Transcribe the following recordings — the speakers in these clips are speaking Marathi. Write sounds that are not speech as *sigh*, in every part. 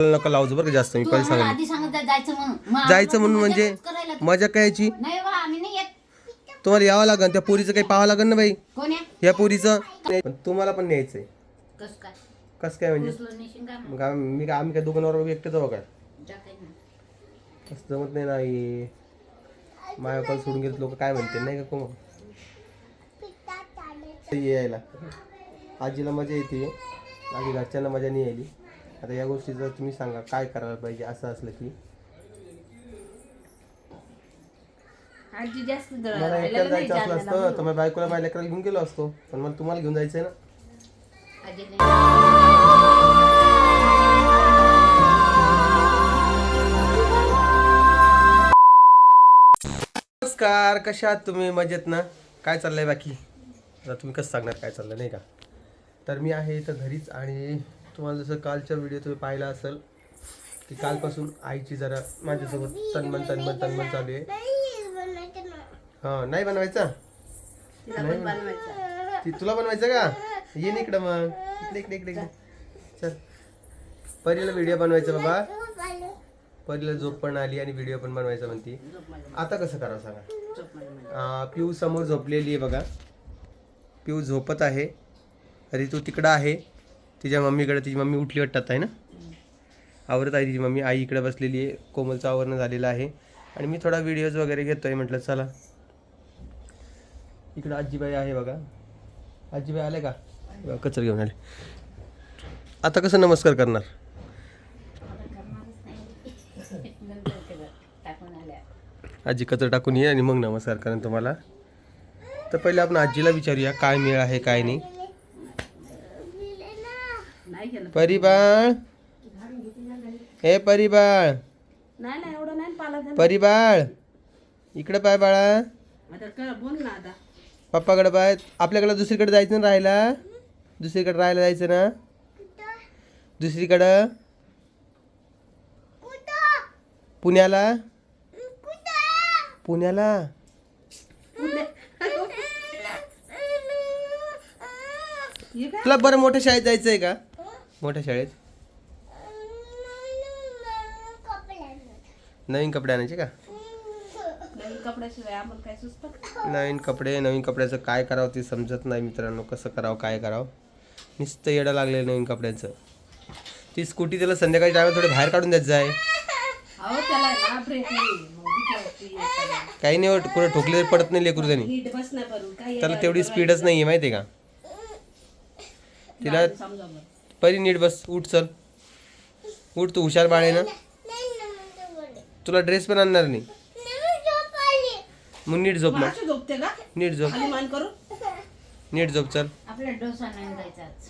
नका लावू बरं का जास्त मी तू पहिले आम्हाला सांगा आधी सांगत जा, जायचं म्हणून. मग जायचं आम्हाला म्हणून म्हणजे करायला. मजा काय याची नाही बा आम्ही नाही येत. तुम्हाला यावं लागेल त्या पोरीचं काही पाहावं लागेल ना बाई. कोण आहे या पोरीचं. पण तुम्हाला पण न्यायचंय. कस काय? कसं काय म्हणजे? उचलून नेशील का मग? मग आम- मी काय आम्ही काय दोघांवर एकटे जाऊ काय? जा काही नाही. असं जमत नाही नाही माझ्या पण सोडून गेले लोक काय म्हणते नाही का कोण? यायला. आजीला मजा येते. आधी घरच्यांना मजा नाही यायली. आता या गोष्टीचं तुम्ही सांगा काय करायला पाहिजे असं असलं की? आजी जास्त जवळ मला एकट्याला नाही जायचं असलं जालन्याला असतं. तर माझ्या बायकोला माझ्या लेकराला घेऊन गेलो असतो पण मला तुम्हाला घेऊन जायचंय ना? आजी नाही. नमस्कार कशा आहात तुम्ही? मजेत ना? काय चाललंय बाकी? आता तुम्ही कसं सांगणार काय चाललं नाही का? तर मी आहे इथं घरीच आणि तुम्हाला जसं कालच्या व्हिडिओ तुम्ही पाहिला असेल की कालपासून आईची जरा माझ्यासोबत तन्मन तन्मन तन्मन चालू आहे. हां नाही बनवायचा? बनवायचं. ती तुला बनवायचं का? ये इकडं मग. इकडे इकडे इकडे इकडे. चल. परीला व्हिडिओ बनवायचा बाबा. परीला झोप पण आली आणि व्हिडिओ पण बनवायचा म्हणती. आता कसं करावं सांगा? पिऊ समोर झोपलेली आहे बघा. पिऊ झोपत आहे. ऋतू तिकडं आहे. तिच्या मम्मीकडे तिची मम्मी उठली वाटतात आहे ना? आवरत आहे तिची मम्मी. आई इकडे बसलेली आहे. कोमलचं आवरणं झालेलं आहे. आणि मी थोडा व्हिडिओज वगैरे घेतो आहे म्हटलं चला. इकडं आजीबाई आहे बघा. आजीबाई आले का? कचर कचरा घेऊन आले. आता कसं नमस्कार करणार? आजी कचर टाकून ये आणि मग नमस्कार करेन तुम्हाला. तर पहिले आपण आजीला विचारूया काय मेळ आहे काय नाही. परिबाळ. हे परिबाळ. नाही नाही एवढं नाही पाला झाला परिबाळ. इकडे पाय बाळा. आता कर बोल ना आता. पप्पाकडे पाय. आपल्याकडे दुसरीकडे जायचं ना राहायला? दुसरीकडे राहायला जायचं ना? दुसरीकडं? पुण्याला? पुण्याला? *laughs* तुला बरं मोठ्या शाळेत जायचं आहे का? मोठ्या शाळेत? नवीन कपडे आणायचे का? नवीन कपड्याशिवाय आम्हाला काय सुचत नवीन कपडे नवीन कपड्याचं काय करावं ते समजत नाही मित्रांनो कसं करावं काय करावं. नुसतं येडं लागलेलं नवीन कपड्यांचं. ती स्कूटी त्याला संध्याकाळी टायमा थोडे बाहेर काढून द्यायचं आहे अहो त्याला ना ब्रेक नाही मग भीती वाटते येताना. काही नाही वाट कुठं ठोकले तरी पडत नाही लेकरू त्यांनी. नीट काय त्याला तेवढी स्पीडच नाही आहे माहिती आहे का? तिला समजा बरं. परी नीट बस उठ चल. उठ तू हुशार बाळ आहे ना. तुला ड्रेस पण आणणार नाही. मग नीट झोप झोपते का? नीट झोप. खाली मान करू नीट झोप चल. आपल्या डोसा नाही जायचा आज.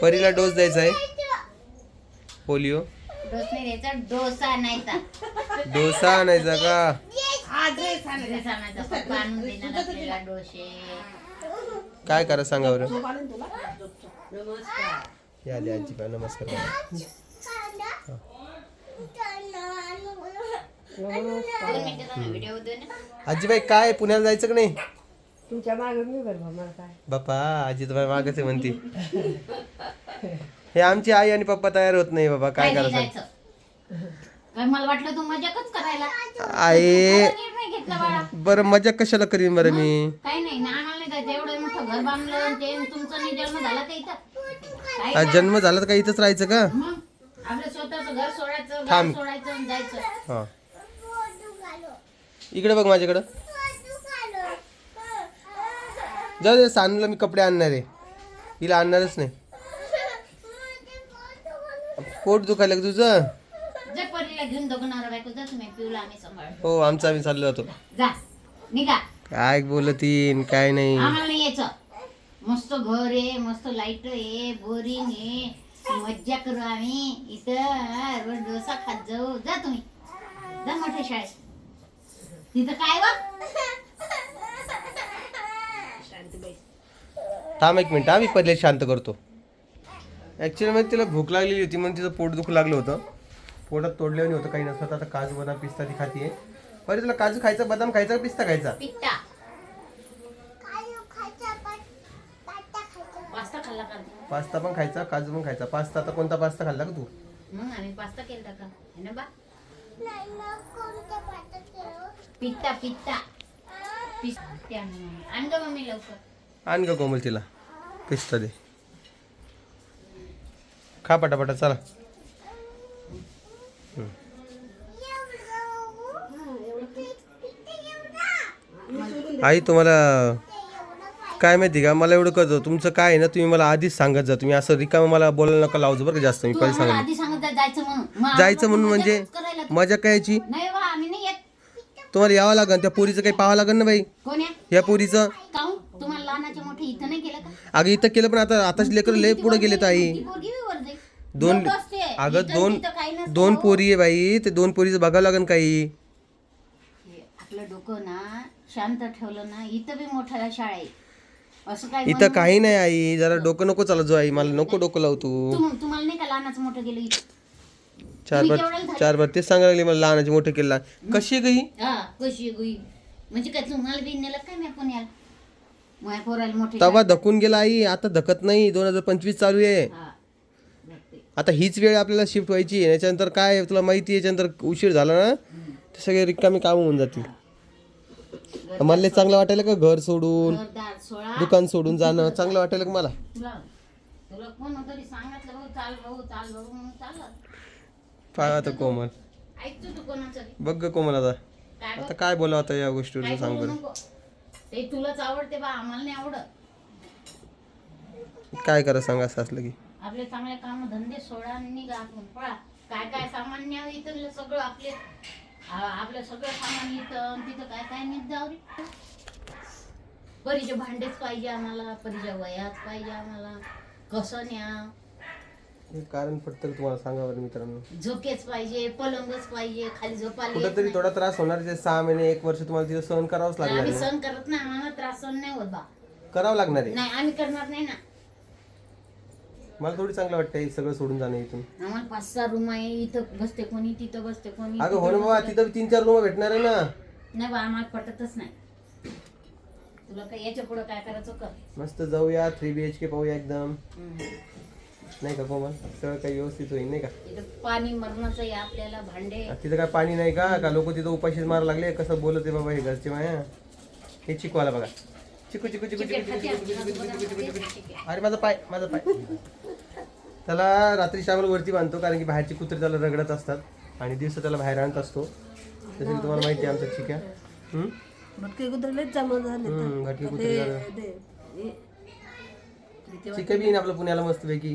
परीला डोस द्यायचा आहे. पोलिओ. डोस नाही द्यायचा डोसा नाही तर. डोसा आणायचा का? हा ड्रेस ड्रेस आणायचा. पप्पा आणून देणार आपल्याला डोसे. काय करा सांगा बरं? या द्या आजी बा, नमस्कार. आजीबाई काय पुण्याला जायचं का नाही? तुमच्या मागे मी बरं मला काय? बापा आजी तुम्हाला मागच आहे म्हणती. हे आमची आई आणि पप्पा तयार होत नाही बाबा काय काय नाही करा सांग जायचं काय मला वाटलं तू मजाकच करायला. आई. आता निर्णय घेतला बाळा? बरं मजा कशाला करीन बरं मी? काही नाही ना आम्हाला नाही जायचं एवढं मोठं घर बांधलं आणि ते तुमचा नाही जन्म झाला का इथं? काय आज जन्म झाला तर काय इथंच राहायचं का? मग आपलं स्वतःचं घर सोडायचं घर थांब. सोडायचं आणि जायचं. हा. इकडे बघ माझ्याकडं. जाऊ दे सानूला मी कपडे आणणार आहे. हिला आणणारच नाही. पोट दुखायला का तुझं? परीला घेऊन दोघणार बायको जा तुम्ही पिऊला आम्ही सांभाळ हो आमचा आम्ही चाललो जातो. जा निघा. काय बोलतीन काय नाही. आम्हाला नाही यायचं. मस्त घर आहे मस्त लाइट आहे बोरिंग आहे. मज्जा करू आम्ही. इथं रोज डोसा खात जाऊ. जा तुम्ही. जा मोठ्या शाळेत. तिथं काय वा? थांब एक मिनिट आम्ही पहिले शांत करतो. ॲक्च्युली मध्ये तिला भूक लागलेली होती म्हणून तिचं पोट दुखू लागलं होतं. पोटात तोडल्याने होतं काही नसतं. आता काजू बदाम पिस्ता ती खातीये. पहिले तुला काजू खायचा बदाम खायचा का पिस्ता खायचा? पिट्टा पास्ता खाल्ला का? पास्ता पण खायचा काजू पण खायचा. पास्ता आता कोणता पास्ता खाल्ला का तू? मग आम्ही पास्ता केलता का? है ना बा? पित्ता पित्ता पिस्ता आण ग मम्मी लवकर. आण ग कोमल तिला. पिस्ता दे. खा पटापटा चला हम्म. आई तुम्हाला काय माहिती का? मला एवढं कळतं. तुमचं काय आहे ना तुम्ही मला आधीच सांगत जा. तुम्ही असं रिकामं मला बोलायला नका लावજો बरं का जास्त. मी पहिले आधी सांगत जा जायचं म्हणून. मग आम्ही जायचं फक्त म्हणून म्हणजे करायला. मजा काय याची नाही बा आम्ही नाही येत. तुम्हाला यावं लागेल त्या पोरीचं काही पाहावं लागेल ना बाई. या? पोरीचं. काहून? तुम्हाला लहानाचे मोठे इथं नाही केलं का? अगं इथं केलं पण आता आताच लेकर लय पुढे गेले आई. ती पोरगी बी वर जाईल. दोन असते. अगं इथं- दोन तिथं काही नसतं, दोन. पोरी आहे बाई. ते दोन पोरीचं बघावं लागेल काही. आपलं डोकं ना शांत ठेवलं ना इथं बी मोठ्या शाळा आहे. असं काय इथं काही नाही आई जरा डोकं नको चालत जो आई मला नको डोकं लावतो तुम- तुम्हाला नाही का लहानाचं मोठं गेलं इथं? चार तुम्ही बार झाले? चार बार तेच सांगायला लागले मला लहानाचे मोठे केला कशी गई? हा कशी गुई? म्हणजे काय तुम्हाला बी नेलं काय मी पुण्याला? माझ्या पोराला मोठे तवा धकून गेला आई आता धकत नाही दोन हजार पंचवीस चालू आहे. हा बघते. आता हीच वेळ आपल्याला शिफ्ट व्हायची आहे याच्यानंतर काय आहे, तुला माहिती आहे याच्यानंतर उशीर झाला ना ते सगळे रिकामी काम होऊन जातील. मला लय चांगलं वाटायला का घर सोडून घरदार सोळा दुकान सोडून जाणं? चांगलं वाटायला का मला? तुला तुला कोण तरी सांगितलं भाऊ चाल भाऊ चाल भाऊ म्हणून चाललं. काय आता कोमल. ऐकतो तू कोणाचं? बी. बघ ग कोमल आता. काय आता काय बोलावं आता या गोष्टीवर काय सांग बोलू बरं. नको. ते तुलाच आवडते बा आम्हाला नाही आवडत. काय करा सांग असं असलं की. आपले चांगले काम धंदे सोडा आणि निघा आपण. पळा. काय काय सामान न्यावं इथं सगळं आपले. आपलं सगळं सामान इथं आणि तिथं काय काय नीट जाऊ रे? परीचे भांडेच पाहिजे आम्हाला परीच्या वयाच पाहिजे आम्हाला. कसं न्या? हे कारण का तुम्हाला सांगा बरं मित्रांनो. झोकेच पाहिजे पलंगच पाहिजे खाली झोपायला येत कुठंतरी नाही. थोडा त्रास होणार जे सहा महिने एक वर्ष तुम्हाला तिथं सहन करावंच लागणार आम्ही आहे. सहन करत नाही आम्हाला त्रास सहन नाही होत बा. करावं लागणार आहे. नाही आम्ही करणार नाही ना. मला थोडी चांगलं वाटतं हे सगळं सोडून जाणं इथून. आम्हाला पाच सहा रूम आहे इथं बसते कोणी तिथं बसते कोणी अगं हो तिथं ना बाबा. तिथं तीन चार रूम भेटणार आहे ना. नाही बा आम्हाला पटतच नाही. तुला काय याच्यापुढे काय करायचं कर. मस्त जाऊया थ्री बी एच के पाहूया एकदम. हम्म. नाही का कोमल? सगळं काही व्यवस्थित होईल नाही का? इथं पाणी मरणाचं आहे आपल्याला भांडे. तिथं काय पाणी नाही का? का लोक तिथं उपाशीच मारा लागले? कसं बोलत आहे बाबा हे घरचे माया? हे चिकवाला बघा. चिकू चिकू चिकू चिकू चिकू चिकू चिकू चिकू चिकू चिकू चिकू. अरे माझा पाय माझा पाय. त्याला रात्री शामला वरती बांधतो कारण की बाहेरची कुत्रे त्याला रगडत असतात आणि दिवसा त्याला बाहेर आणत असतो. की तुम्हाला माहिती आहे आमचा चिक्या? भटके झाले हम्म, घाटकी कुत्रे झालं. हे- चिक्या बी येईन आपलं पुण्याला मस्त पैकी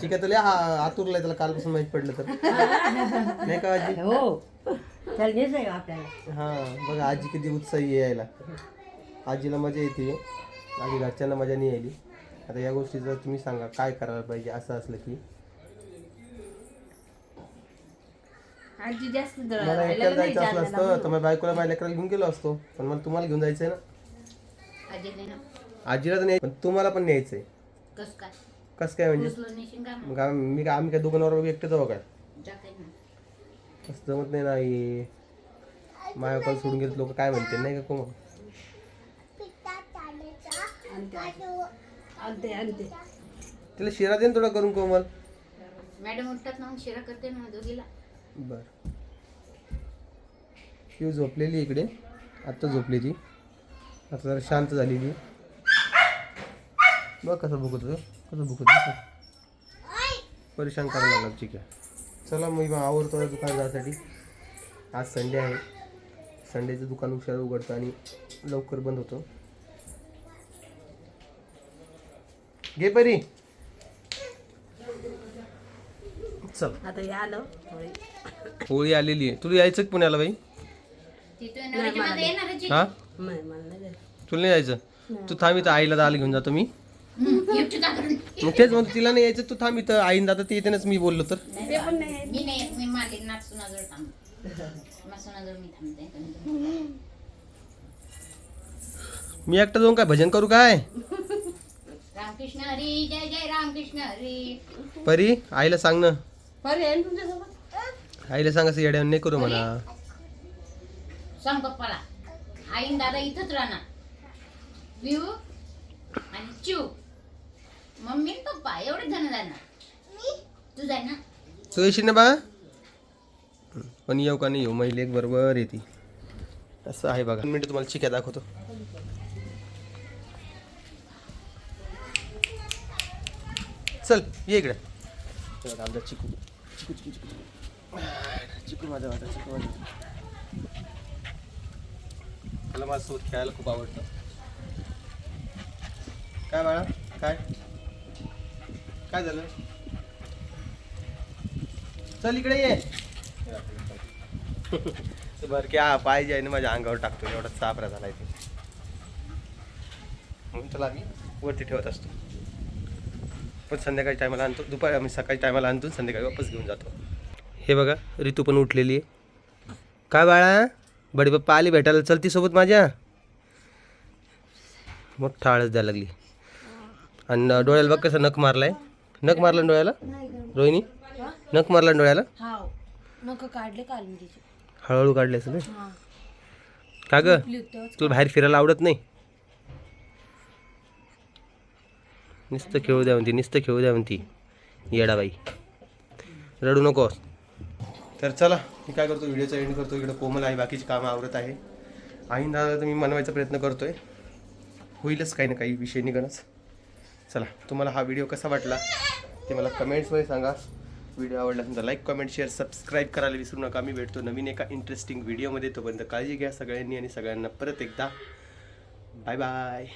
चिक्या तर लय आतुरलाय त्याला कालपासून माहीत पडलं तर. *laughs* नाही का आजी? हो. आहे हा बघा आजी किती उत्साही आहे यायला. आजीला मजा येते. आधी घरच्यांना मजा नाही यायली आता या गोष्टीचं तुम्ही सांगा काय करायला पाहिजे असं असलं की? आजी जास्त मला एकट्याला जायचं असलं असतं तर माझ्या बायकोला माझ्या लेकराला घेऊन गेलो असतो. पण मला तुम्हाला घेऊन जायचंय ना? ना आजीला तर नाही पण तुम्हाला पण न्यायचंय. कस काय? कसं काय म्हणजे? उचलून नेशील का मग? मग आम्ही मी काय- आम्ही काय दोघांवर एकटे जाऊ काय? ना. असं जमत नाही नाही माझ्या बायकोला सोडून गेले लोक काय म्हणते नाही का कोण आणते आणते. तिला शिरा दे ना थोडा करून कोमल. मॅडम उठतात ना मग शिरा करते ना दोघीला. बर. शिव झोपलेली इकडे. आत्ता झोपली ती. आता जरा शांत झालेली बघ कसं भुकत होतं. कसं भुकत होतं. परेशान करायला लागला ठीक आहे चला मग मग आवडतो दुकान जाण्यासाठी. आज संडे आहे. संडेचं दुकान उशिरा उघडतं आणि लवकर बंद होतं. घे परी. चल. आता हे आलं. होळी. होळी आलेली आहे. तुला यायचं का पुण्याला बाई? हा? नाही मला नाही जायचं. तुला नाही यायचं तू थांब इथं आईला दाल घेऊन जातो मी. मग तेच म्हणतो तिला नाही यायचं तू थांब इथं. आईन दादा ते येतेनच मी बोललो तर. ते पण नाही मी नाही येत, मी मारली नाच सुनाजवळ थांबते. *laughs* सुनाजवळ मी थांबते. मी एकटा जाऊन काय भजन करू काय? रामकृष्ण हरी जय जय रामकृष्ण हरी. परी आईला सांग ना. बरं आहे ना तुमच्यासोबत? आईला सांग असं येड्यावर नाही करू म्हणा. सांग पप्पाला. आईन दादा इथंच राहणार. पिऊ आणि चिव मम्मी आणि पप्पा एवढे जण जाणार. तू जाय ना. तू येशील ना बा पण येऊ का नाही येऊ? महिला एक बरोबर येते. असं आहे बघा. मिनिट तुम्हाला चिक्या दाखवतो. चल ये इकडे. आमचा चिकू. चिकू चिकू चिकू चिकू. चिकू माझा माझा चिकू माझा. मला माझ्यासोबत खेळायला खूप आवडतं. काय बाळा? काय? काय झालं? चल इकडे ये. *laughs* बर की हा पाहिजे आहे ना माझ्या अंगावर टाकतो. एवढा चापरा झाला ते. म्हणून त्याला आम्ही वरती ठेवत असतो. पण संध्याकाळी टायमाला आणतो. दुपारी आम्ही सकाळी टायमाला आणतो संध्याकाळी वापस घेऊन जातो. हे बघा ऋतू पण उठलेली आहे. काय बाळा? बडी पप्पा आली भेटायला. चलती सोबत माझ्या. मोठा आळस द्यायला लागली. आणि डोळ्याला बघ कसं नख मारलाय. नख मारला डोळ्याला? रोहिणी? नख मारला डोळ्याला? काढले हळूहळू काढले असं का ग? तुला बाहेर फिरायला आवडत नाही? नुसतं खेळू द्या म्हणती नुसतं खेळू द्या म्हणती. येडाबाई रडू नकोस. तर चला मी काय करतो व्हिडिओचा एंड करतो. इकडं कोमल आहे बाकीची कामं आवरत आहे. आई दादा तर मी मनवायचा प्रयत्न करतोय. होईलच काही ना काही विषय निघणच. चला तुम्हाला हा व्हिडिओ कसा वाटला ते मला कमेंट्समध्ये सांगा. व्हिडिओ आवडला असेल तर लाईक कमेंट शेअर सबस्क्राईब करायला विसरू नका. मी भेटतो नवीन एका इंटरेस्टिंग व्हिडिओमध्ये तोपर्यंत काळजी घ्या सगळ्यांनी आणि सगळ्यांना परत एकदा. Bye bye